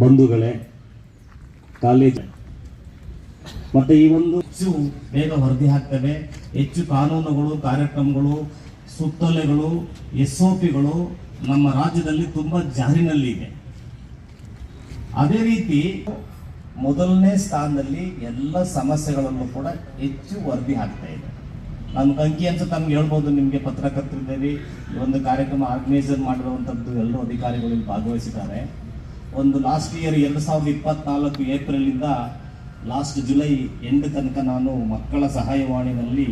ಬಂಧುಗಳೇ, ಕಾಲೇಜ್. ಮತ್ತೆ ಈ ಒಂದು ಹೆಚ್ಚು ಬೇಗ ವರದಿ ಹಾಕ್ತವೆ ಹೆಚ್ಚು ಕಾನೂನುಗಳು, ಕಾರ್ಯಕ್ರಮಗಳು, ಸುತ್ತಲೆಗಳು ಎಸ್ ಒ ಪಿಗಳು ನಮ್ಮ ರಾಜ್ಯದಲ್ಲಿ ತುಂಬ ಜಾರಿನಲ್ಲಿ ಇದೆ. ಅದೇ ರೀತಿ ಮೊದಲನೇ ಸ್ಥಾನದಲ್ಲಿ ಎಲ್ಲ ಸಮಸ್ಯೆಗಳನ್ನು ಕೂಡ ಹೆಚ್ಚು ವರದಿ ಹಾಕ್ತಾ ಇದೆ. ನಾನು ಅಂಕಿ ಅಂತ ತಮ್ಗೆ ಹೇಳ್ಬೋದು, ನಿಮಗೆ ಪತ್ರಕರ್ತರಿದ್ದೀರಿ ಈ ಒಂದು ಕಾರ್ಯಕ್ರಮ ಆರ್ಗನೈಸರ್ ಮಾಡಿರುವಂಥದ್ದು ಎಲ್ಲರೂ ಅಧಿಕಾರಿಗಳು ಭಾಗವಹಿಸಿದ್ದಾರೆ. ಒಂದು ಲಾಸ್ಟ್ ಇಯರ್ ಎರಡು ಸಾವಿರದ ಇಪ್ಪತ್ನಾಲ್ಕು ಏಪ್ರಿಲಿಂದ ಲಾಸ್ಟ್ ಜುಲೈ ಎಂಡ್ ತನಕ ನಾನು ಮಕ್ಕಳ ಸಹಾಯವಾಣಿನಲ್ಲಿ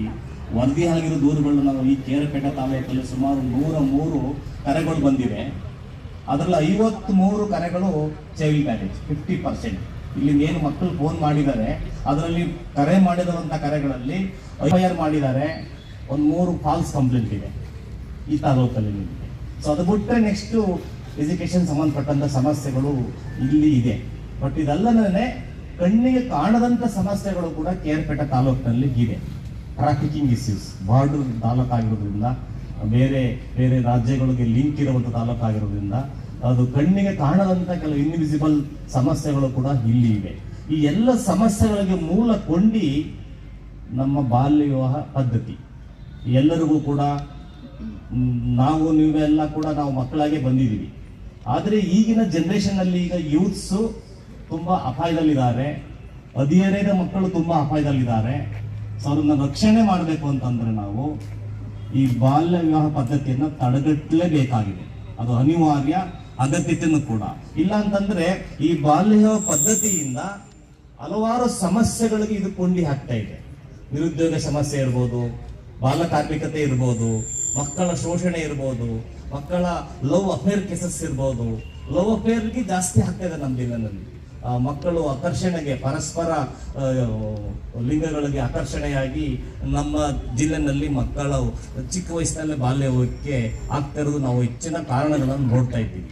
ವರದಿ ದೂರುಗಳು ನಾವು ಈ ಕೇರಪೇಟೆ ತಾಲೂಕಲ್ಲಿ ಸುಮಾರು ನೂರ ಮೂರು ಕರೆಗಳು ಬಂದಿವೆ. ಅದರಲ್ಲಿ ಐವತ್ತ್ ಮೂರು ಕರೆಗಳು ಚೈಲ್ಡ್ ಮ್ಯಾರೇಜ್ ಫಿಫ್ಟಿ ಪರ್ಸೆಂಟ್ ಇಲ್ಲಿ ಏನು ಮಕ್ಕಳು ಫೋನ್ ಮಾಡಿದ್ದಾರೆ, ಅದರಲ್ಲಿ ಕರೆ ಮಾಡಿರುವಂಥ ಕರೆಗಳಲ್ಲಿ ಐ ಆರ್ ಮಾಡಿದ್ದಾರೆ, ಒಂದು ಮೂರು ಫಾಲ್ಸ್ ಕಂಪ್ಲೇಂಟ್ ಇದೆ ಈ ತಾಲೂಕಲ್ಲಿ ಸೊ ಅದು ಬಿಟ್ಟರೆ ನೆಕ್ಸ್ಟು ಎಜುಕೇಶನ್ ಸಂಬಂಧಪಟ್ಟಂಥ ಸಮಸ್ಯೆಗಳು ಇಲ್ಲಿ ಇದೆ. ಬಟ್ ಇದಲ್ಲದೇ ಕಣ್ಣಿಗೆ ಕಾಣದಂಥ ಸಮಸ್ಯೆಗಳು ಕೂಡ ಕೇರ್ಪೇಟೆ ತಾಲೂಕಿನಲ್ಲಿ ಇದೆ. ಟ್ರಾಫಿಕಿಂಗ್ ಇಶ್ಯೂಸ್ ಬಾರ್ಡರ್ ತಾಲೂಕಾಗಿರೋದ್ರಿಂದ ಬೇರೆ ಬೇರೆ ರಾಜ್ಯಗಳಿಗೆ ಲಿಂಕ್ ಇರುವಂಥ ತಾಲೂಕಾಗಿರೋದ್ರಿಂದ ಅದು ಕಣ್ಣಿಗೆ ಕಾಣದಂಥ ಕೆಲವು ಇನ್ವಿಸಿಬಲ್ ಸಮಸ್ಯೆಗಳು ಕೂಡ ಇಲ್ಲಿ ಇವೆ. ಈ ಎಲ್ಲ ಸಮಸ್ಯೆಗಳಿಗೆ ಮೂಲ ಕೊಂಡಿ ನಮ್ಮ ಬಾಲ್ಯ ವಿವಾಹ ಪದ್ಧತಿ. ಎಲ್ಲರಿಗೂ ಕೂಡ ನಾವು ನೀವೆಲ್ಲ ಕೂಡ ನಾವು ಮಕ್ಕಳಾಗೆ ಬಂದಿದ್ದೀವಿ. ಆದರೆ ಈಗಿನ ಜನ್ರೇಷನ್ನಲ್ಲಿ ಈಗ ಯೂತ್ಸು ತುಂಬ ಅಪಾಯದಲ್ಲಿದ್ದಾರೆ. ಹದಿಹರೆಯದ ಮಕ್ಕಳು ತುಂಬ ಅಪಾಯದಲ್ಲಿದ್ದಾರೆ. ಸೊ ಅದನ್ನ ರಕ್ಷಣೆ ಮಾಡಬೇಕು ಅಂತಂದ್ರೆ ನಾವು ಈ ಬಾಲ್ಯ ವಿವಾಹ ಪದ್ಧತಿಯನ್ನು ತಡೆಗಟ್ಟಲೇಬೇಕಾಗಿದೆ. ಅದು ಅನಿವಾರ್ಯ ಅಗತ್ಯತೆಯೂ ಕೂಡ. ಇಲ್ಲ ಅಂತಂದ್ರೆ ಈ ಬಾಲ್ಯ ವಿವಾಹ ಪದ್ಧತಿಯಿಂದ ಹಲವಾರು ಸಮಸ್ಯೆಗಳಿಗೆ ಇದು ಕೊಂಡಿ ಹಾಕ್ತಾ ಇದೆ. ನಿರುದ್ಯೋಗ ಸಮಸ್ಯೆ ಇರ್ಬೋದು, ಬಾಲ ಕಾರ್ಮಿಕತೆ ಇರ್ಬೋದು ಮಕ್ಕಳ ಶೋಷಣೆ ಇರ್ಬೋದು ಮಕ್ಕಳ ಲವ್ ಅಫೇರ್ ಕೇಸಸ್ ಇರ್ಬೋದು. ಲವ್ ಅಫೇರ್ಗೆ ಜಾಸ್ತಿ ಹಾಕ್ತಾ ನಮ್ಮ ಆ, ಮಕ್ಕಳು ಆಕರ್ಷಣೆಗೆ ಪರಸ್ಪರ ಲಿಂಗಗಳಿಗೆ ಆಕರ್ಷಣೆಯಾಗಿ ನಮ್ಮ ಜಿಲ್ಲೆನಲ್ಲಿ ಮಕ್ಕಳು ಚಿಕ್ಕ ವಯಸ್ಸಿನಲ್ಲೇ ಬಾಲ್ಯಕ್ಕೆ ಆಗ್ತಾ ಇರೋದು ನಾವು ಹೆಚ್ಚಿನ ಕಾರಣಗಳನ್ನು ನೋಡ್ತಾ ಇದ್ದೀವಿ.